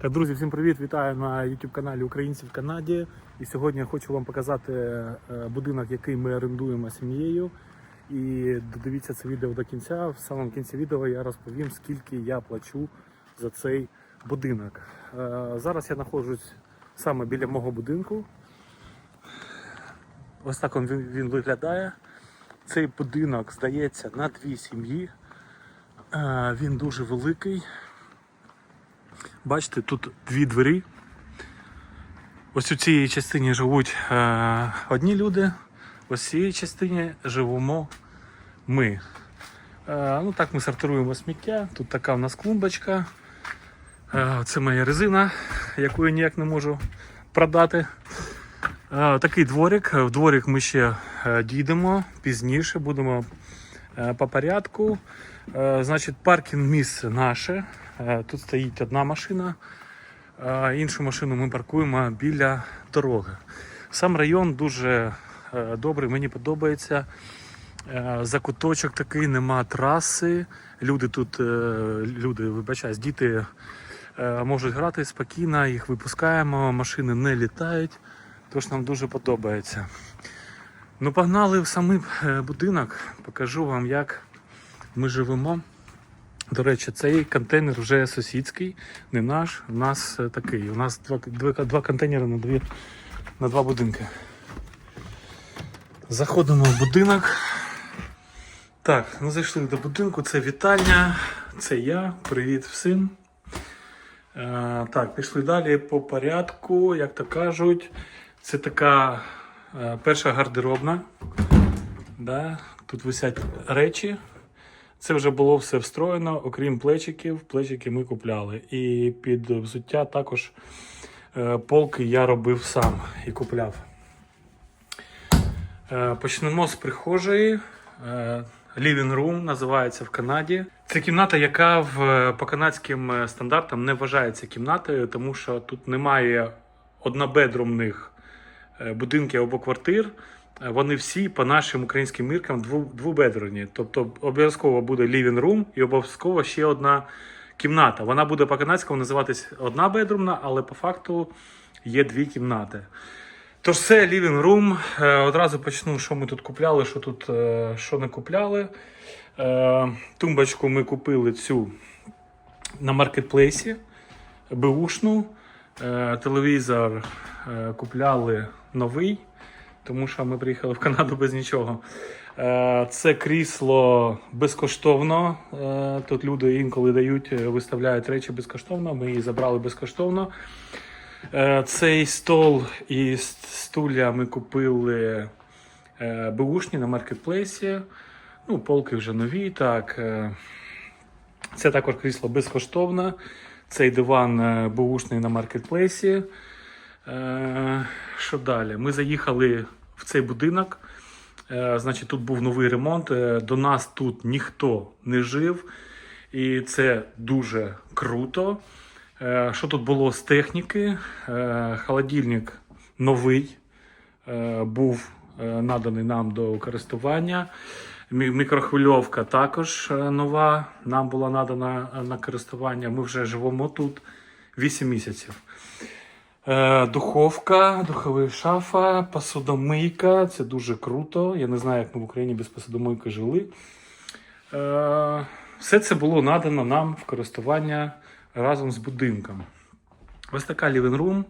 Так, друзі, всім привіт! Вітаю на YouTube каналі Українці в Канаді. І сьогодні я хочу вам показати е, будинок, який ми орендуємо сім'єю. І додивіться це відео до кінця. В самому кінці відео я розповім, скільки я плачу за цей будинок. Е, Зараз я знаходжусь саме біля мого будинку. Ось так він, виглядає. Цей будинок здається на дві сім'ї. Е, Він дуже великий. Бачите, тут дві двері. Ось у цій частині живуть е, одні люди, ось у цій частині живемо ми. Е, ну Так ми сортуємо сміття. Тут така в нас клумбочка. Е, це моя резина, яку я ніяк не можу продати. Е, такий дворик. В дворик ми ще е, дійдемо пізніше, будемо по порядку. Е, Значить, паркінг місце наше. Е, Тут стоїть одна машина, іншу машину ми паркуємо біля дороги. Сам район дуже е, добрий, мені подобається. Е, Закуточок такий, нема траси. Люди тут, е, люди, вибачаюсь, діти е, можуть грати спокійно, їх випускаємо, машини не літають, тож нам дуже подобається. Ну, погнали в самий е, будинок, покажу вам, як ми живемо. До речі, цей контейнер вже сусідський, не наш. У нас е, такий. У нас два, два, два контейнери на, дві, на два будинки. Заходимо в будинок. Так, ну зайшли до будинку. Це вітальня, це я. Привіт всім. Е, так, пішли далі по порядку, як то кажуть. Це така перша гардеробна. Да? Тут висять речі. Це вже було все встроєно, окрім плечиків. Плечики ми купляли. І під взуття також е, полки я робив сам і купляв. Е, Почнемо з прихожої. Е, Living Room називається в Канаді. Це кімната, яка в, по канадським е, стандартам не вважається кімнатою, тому що тут немає однобедрумних е, будинків або квартир. Е, Вони всі по нашим українським міркам дву- Тобто обов'язково буде living room і обов'язково ще одна кімната. Вона буде по-канадському називатись одна бедрумна, але по факту є дві кімнати. Тож це living room. Е, Одразу почну, що ми тут купляли, що тут що не купляли. Тумбочку ми купили цю на маркетплейсі, беушну. Е, Телевізор е, купляли новий, тому що ми приїхали в Канаду без нічого. Е, Це крісло безкоштовно. Тут люди інколи дають, виставляють речі безкоштовно. Ми її забрали безкоштовно. Цей стол і стуля ми купили беушні на маркетплейсі. Ну, полки вже нові. Так. Це також крісло безкоштовне. Цей диван е, беушний на маркетплейсі. Е, Що далі? Ми заїхали в цей будинок. Е, Значить, тут був новий ремонт. До нас тут ніхто не жив. І це дуже круто. Що тут було з техніки? Холодильник новий був наданий нам до користування. Мі- Мікрохвильовка також е, нова нам була надана е, на користування. Ми вже живемо тут 8 місяців. Е, Духовка, духова шафа, посудомийка. Це дуже круто. Я не знаю, як ми в Україні без посудомийки жили. Все це було надано нам в користування разом з будинком. Ось така living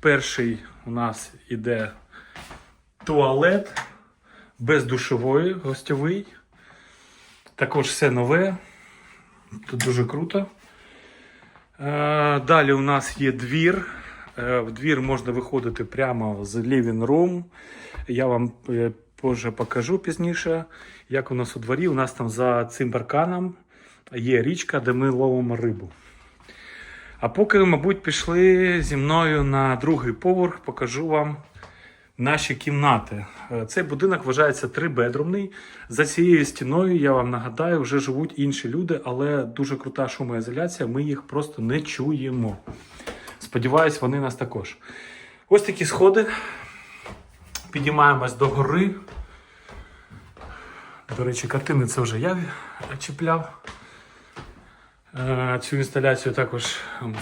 Перший у нас іде туалет без душової, гостьовий. Також все нове. Тут дуже круто. Е, Далі у нас є двір. Е, В двір можна виходити прямо з living room. Я вам е, позже покажу пізніше, як у нас у дворі. У нас там за цим парканом є річка, де ми ловимо рибу. А поки, мабуть, пішли зі мною на другий поверх, покажу вам наші кімнати. Е, Цей будинок вважається трибедрумний. За цією стіною, я вам нагадаю, вже живуть інші люди, але дуже крута шумоізоляція, ми їх просто не чуємо. Сподіваюсь, вони нас також. Ось такі сходи. Підіймаємось до гори. До речі, картини це вже я чіпляв. Е, Цю інсталяцію також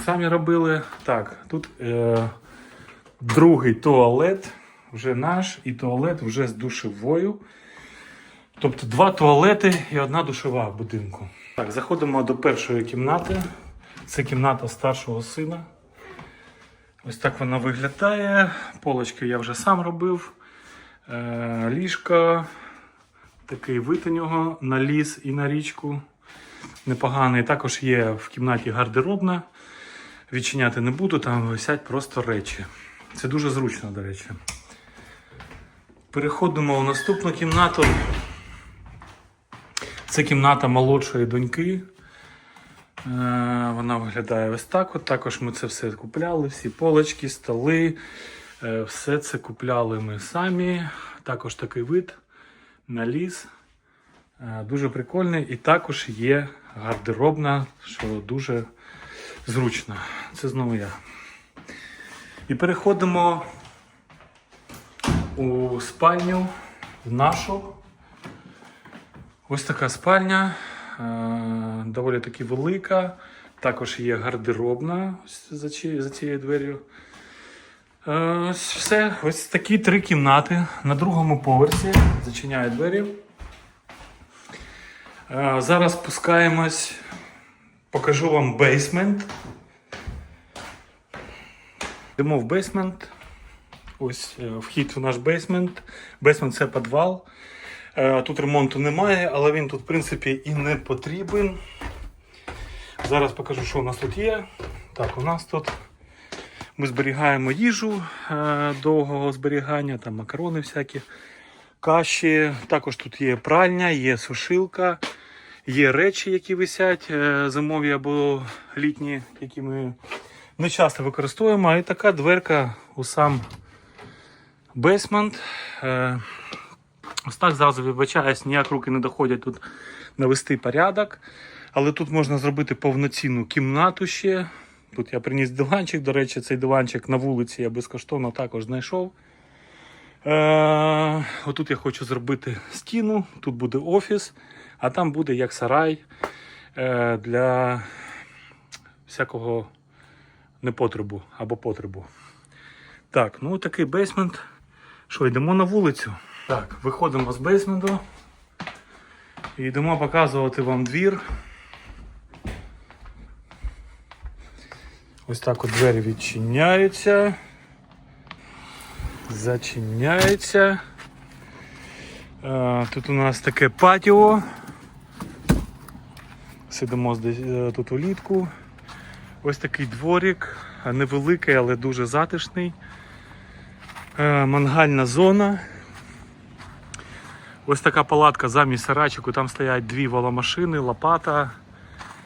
самі робили. Так, тут е, другий туалет, вже наш, і туалет вже з душевою. Тобто два туалети і одна душова в будинку. Так, заходимо до першої кімнати. Це кімната старшого сина. Ось так вона виглядає. Полочки я вже сам робив. Е, ліжко, такий вид у нього на ліс і на річку. Непоганий. Також є в кімнаті гардеробна. Відчиняти не буду, там висять просто речі. Це дуже зручно, до речі. Переходимо в наступну кімнату. Це кімната молодшої доньки. Е, Вона виглядає ось так. От також ми це все купляли, всі полочки, столи. Е, Все це купляли ми самі. Також такий вид на ліс. Е, Дуже прикольний. І також є гардеробна, що дуже зручно. Це знову я. І переходимо у спальню в нашу. Ось така спальня, е, доволі таки велика. Також є гардеробна за, цією двер'ю. Е, Ось все, ось такі три кімнати на другому поверсі. Зачиняю двері. Е, Зараз спускаємось, покажу вам бейсмент. Йдемо в бейсмент. Ось е, вхід в наш бейсмент. Бейсмент це підвал. Е, Тут ремонту немає, але він тут, в принципі, і не потрібен. Зараз покажу, що у нас тут є. Так, у нас тут ми зберігаємо їжу е, довгого зберігання, там макарони всякі, каші. Також тут є пральня, є сушилка, є речі, які висять зимові або літні, які ми не часто використовуємо. І така дверка у сам бейсмент. Ось так зразу вибачаюсь, ніяк руки не доходять тут навести порядок. Але тут можна зробити повноцінну кімнату ще. Тут я приніс диванчик, до речі, цей диванчик на вулиці я безкоштовно також знайшов. Е, отут я хочу зробити стіну, тут буде офіс, а там буде як сарай е, для всякого непотребу або потребу. Так, ну такий бейсмент. Що, йдемо на вулицю? Так, виходимо з бейсменту і йдемо показувати вам двір. Ось так от двері відчиняються. Зачиняються. Тут у нас таке патіо. Сидимо е, тут улітку. Ось такий дворик, невеликий, але дуже затишний. Е, Мангальна зона. Ось така палатка замість сарайчику, там стоять дві воломашини, лопата.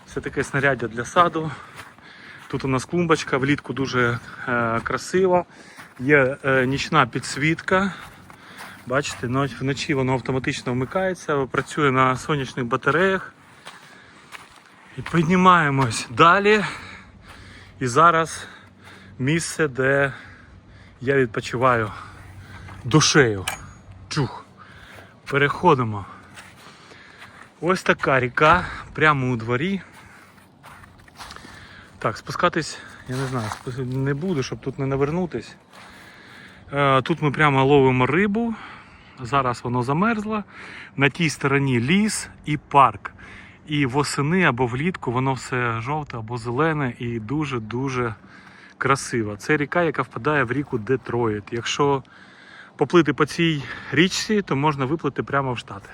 Все таке снаряддя для саду. Тут у нас клумбочка, влітку дуже е, красиво. Є е, нічна підсвітка. Бачите, вночі воно автоматично вмикається, працює на сонячних батареях. І піднімаємось далі. І зараз місце, де я відпочиваю душею. Чух. Переходимо. Ось така ріка прямо у дворі. Так, спускатись, я не знаю, не буду, щоб тут не навернутись. Е, Тут ми прямо ловимо рибу. Зараз воно замерзло. На тій стороні ліс і парк. І восени або влітку воно все жовте або зелене і дуже-дуже красиво. Це ріка, яка впадає в ріку Детройт. Якщо поплити по цій річці, то можна виплити прямо в Штати.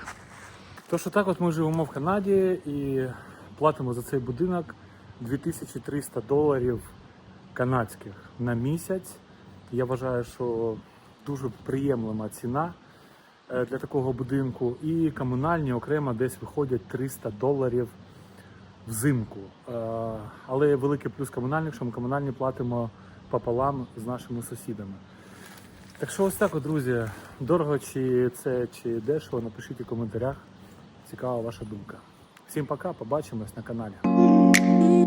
Тож отак от ми живемо в Канаді і платимо за цей будинок 2300 доларів канадських на місяць. Я вважаю, що дуже приємлива ціна е, для такого будинку. І комунальні окремо десь виходять 300 доларів взимку. Е, Але великий плюс комунальних, що ми комунальні платимо пополам з нашими сусідами. Так що ось так, друзі, дорого чи це, чи дешево, напишіть у коментарях. Цікава ваша думка. Всім пока, побачимось на каналі.